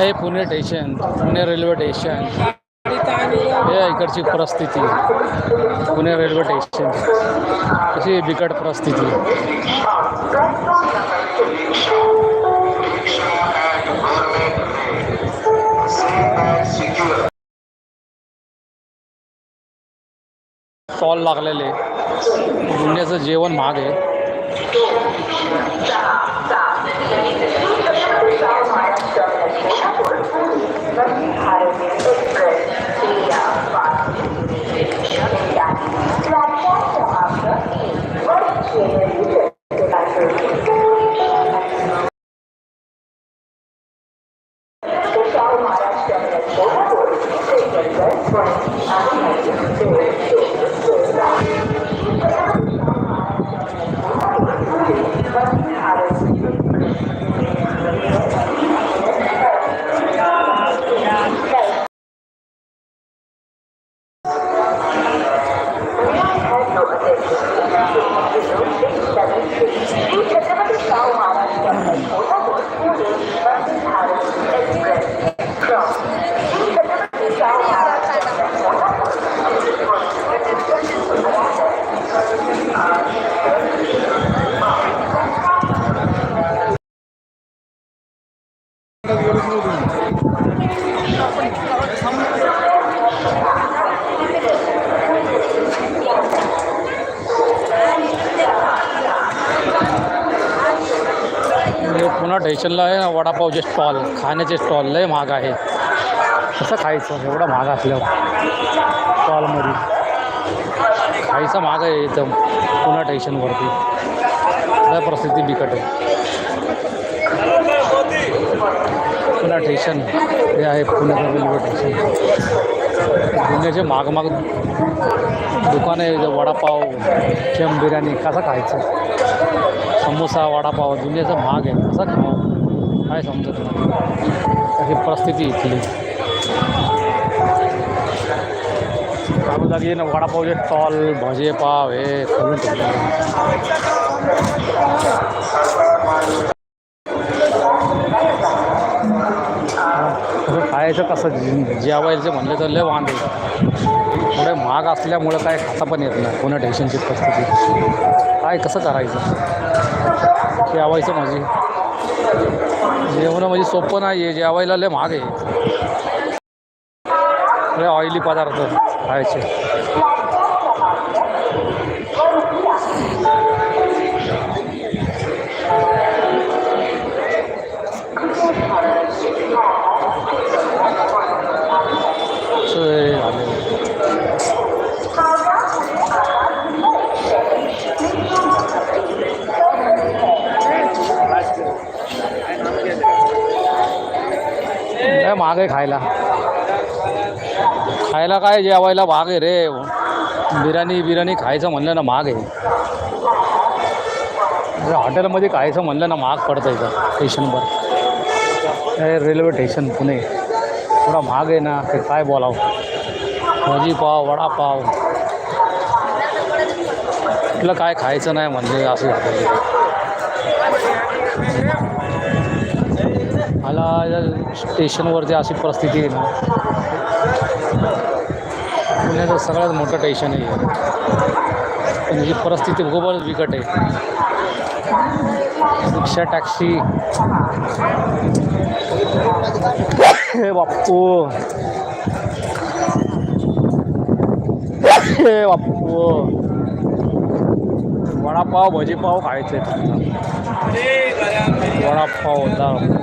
आहे Pune station Pune railway station हे इकडची परिस्थिती. पुणे रेल्वे स्टेशन अशी बिकट परिस्थिती. स्टॉल लागलेले. दुनियाचं जेवण महाग आहे. Shuttleworth Learning Academy स्टेशनला आहे ना वडापावचे स्टॉल खाण्याचे स्टॉल लय महाग आहे. कसं खायचं? एवढं महाग असल्यावर. स्टॉलमध्ये. खायचं महाग आहे इथं पुन्हा स्टेशनवरती. लय परिस्थिती बिकट आहे. पुन्हा स्टेशन. हे आहे पुण्याचं रेल्वे स्टेशन. दुनियाचे माग माग दुकानं आहे वडापाव शेम बिर्याणी. कसं खायचं? समोसा वडापाव दुनियाचा महाग आहे. कसा खावा? काय समजत नाही. अशी परिस्थिती इथली. काढू लागली ना वडापावचे टॉल भजे पाव हे करून ठेवले खायचं कसं? जेवायचं म्हणलं तर लय वांदे. थोडे महाग असल्यामुळं काय खाता पण येत नाही. पुन्हा टेन्शनची परिस्थिती. काय कसं करायचं? जेवायचं म्हणजे जेवणं म्हणजे सोपं नाही आहे जेवायला लय महाग आहे. ऑइली पदार्थ खायचे. लय महाग आहे खायला. खायला काय जेवायला महाग आहे रे. बिर्याणी बिर्याणी खायचं म्हणलं ना महाग आहे हॉटेलमध्ये खायचं म्हणलं ना महाग पडतं इथं स्टेशनवर. Railway station Pune. थोडा महाग आहे ना ते काय बोलावं. भाजी पाव वडापाव कुठलं काय खायचं नाही म्हणजे असं झालं. मला स्टेशनवरती अशी परिस्थिती आहे ना पुण्याचं सगळ्यात मोठं टेशन आहे. पण ही परिस्थिती खूपच बिकट आहे. Rickshaw taxi. हे बाप्पू. हे बाप्पू. वडापाव भजीपाव खायचे. वडापाव होता.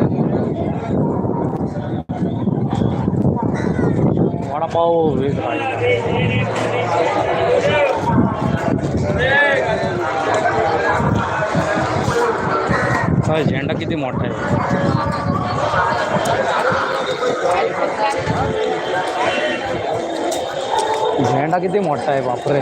वड़ापाव भी खाएगा। झेंडा किती मोठा आहे झेंडा किती मोठा आहे बापरे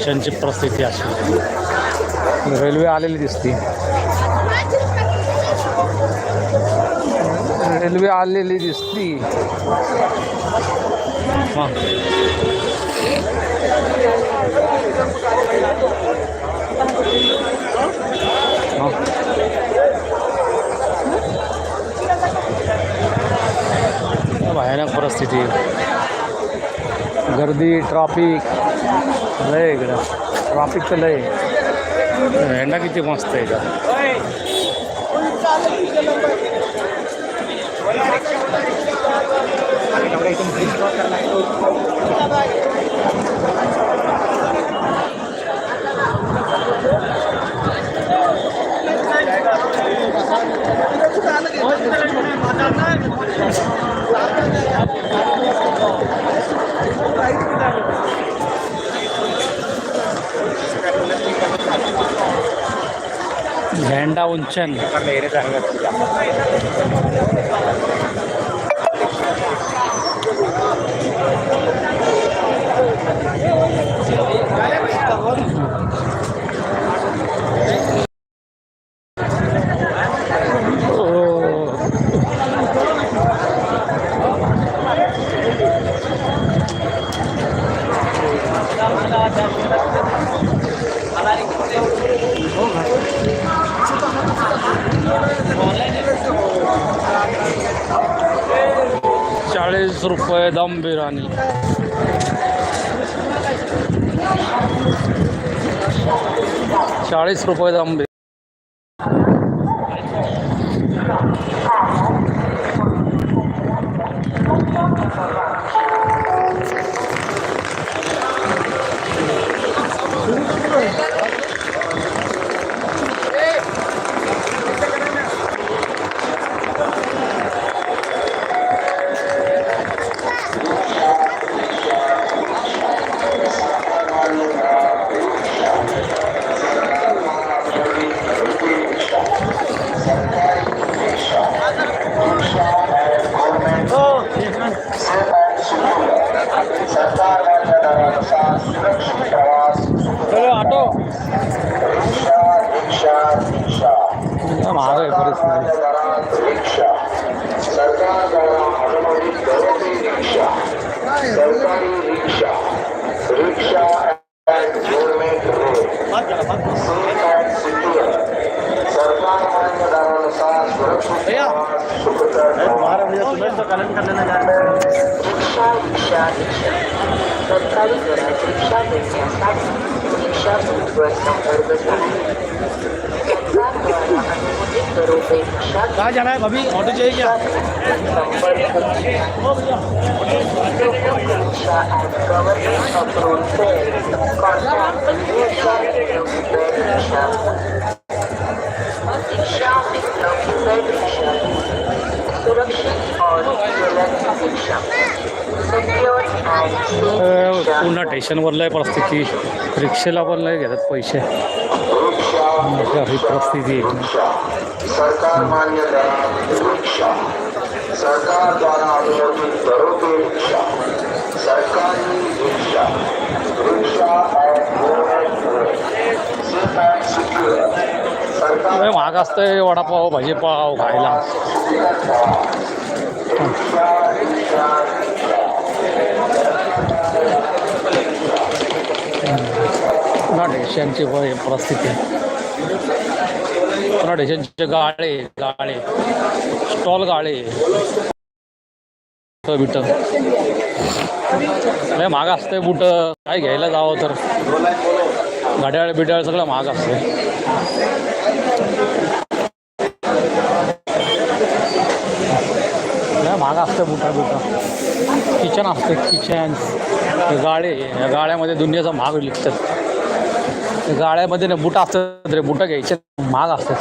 स्टेशनची परिस्थिती अशी. रेल्वे आलेली दिसते. रेल्वे आलेली दिसती. हां भयानक परिस्थिती गर्दी ट्रॉफिक लय इकडं. ट्रॉफिक तर लय. हेंडा किती मस्त आहे का झेंडा ঠান্ডা উঠছেন चाळीस रुपये दम बिर्याणी. चाळीस रुपये दम बिर्याणी. महाग आहे परिस्थिती सरकारी रिक्षा रिक्षा and rickshaw road. Rickshaw secure. रिक्षा रिक्षा सुरक्षित प्रवास सुखकर रिक्षा रिक्षा रिक्षा सरकारी दरात रिक्षा कहाँ जाना है भाभी? ऑटो चाहिए क्या? सुरक्षित और ज्वलंत रिक्षा पुन्हा स्टेशनवरला आहे परिस्थिती. रिक्षेला पण नाही घेतात पैसे. अशी परिस्थिती. महाग असतंय वडापाव भाजीपाव खायला. पुन्हा ढेशांची वय परिस्थिती पुन्हा ढेशांचे गाळे गाळे. स्टॉल गाळे. बिट. लय महाग असतंय बुट. काय घ्यायला जावं तर. घड्याळ बिड्याळ सगळं महाग असतंय. महाग असतं बुटा बुटा. किचन असतं किचन. गाळे गाळ्यामध्ये दुनियाचा महाग लिखतात गाळ्यामध्ये ना बुट असतात रे बुटं घ्यायचे महाग असतात.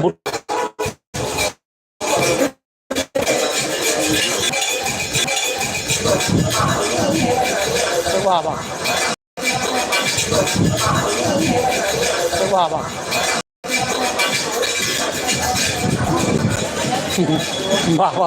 बुट बाबा. बाबा.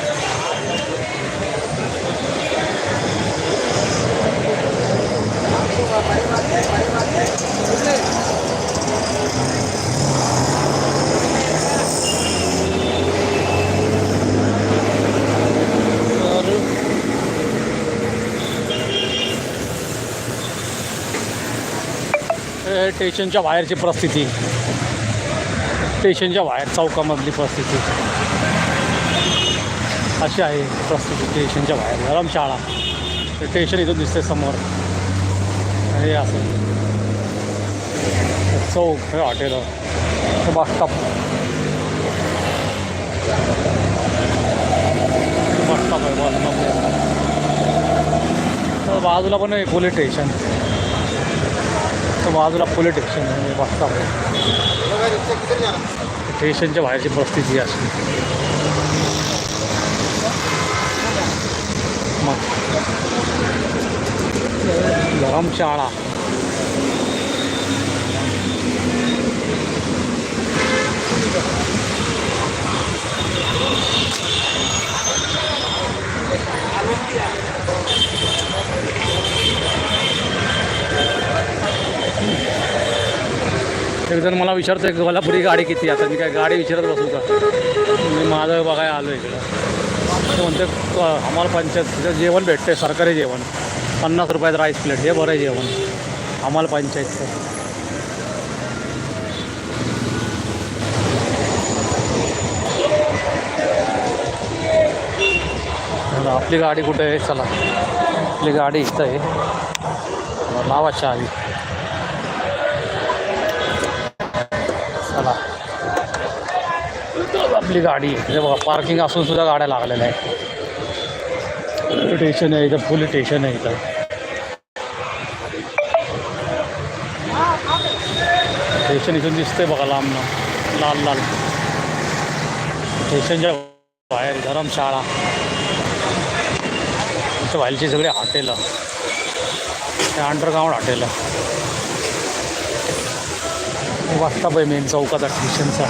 स्टेशनच्या बाहेरची परिस्थिती. स्टेशनच्या बाहेर चौकामधली परिस्थिती. अशी आहे परिस्थिती स्टेशनच्या बाहेर. धरमशाळा स्टेशन इथून दिसते समोर. हे असं. चौक हे हॉटेल. हे बस स्टॉप. बस स्टॉप आहे बस तर बाजूला पण आहे पोलीस स्टेशन तर बाजूला पोलीस स्टेशन आहे बस स्टॉप आहे. स्टेशनच्या बाहेरची परिस्थिती अशी. धरमशाळा. एकजण मला विचारतो की कोल्हापुरी गाडी किती आता मी काय गाडी विचारत बसू का? मी माझं बघायला आलो इकडं. म्हणते आम्हाला पंचायत तिथं जेवण भेटते सरकारी जेवण. पन्नास रुपयाचं राईस प्लेट हे बरं आहे जेवण. आम्हाला पंचायतचं आपली गाडी कुठे आहे? चला. आपली गाडी इथं आहे. नावाच्या आधी चला. आपली गाडी. म्हणजे बघा पार्किंग असून सुद्धा गाड्या लागलेल्या आहेत. स्टेशन आहे इथं. फुल स्टेशन आहे इथं. स्टेशन इथून दिसतंय बघा लांबनं. लाल लाल. स्टेशनच्या बाहेर धरमशाळा इथं व्हायची सगळे हॉटेलं. ते अंडरग्राऊंड हॉटेलं. वाजता पाहिजे मेन चौकाचा स्टेशनचा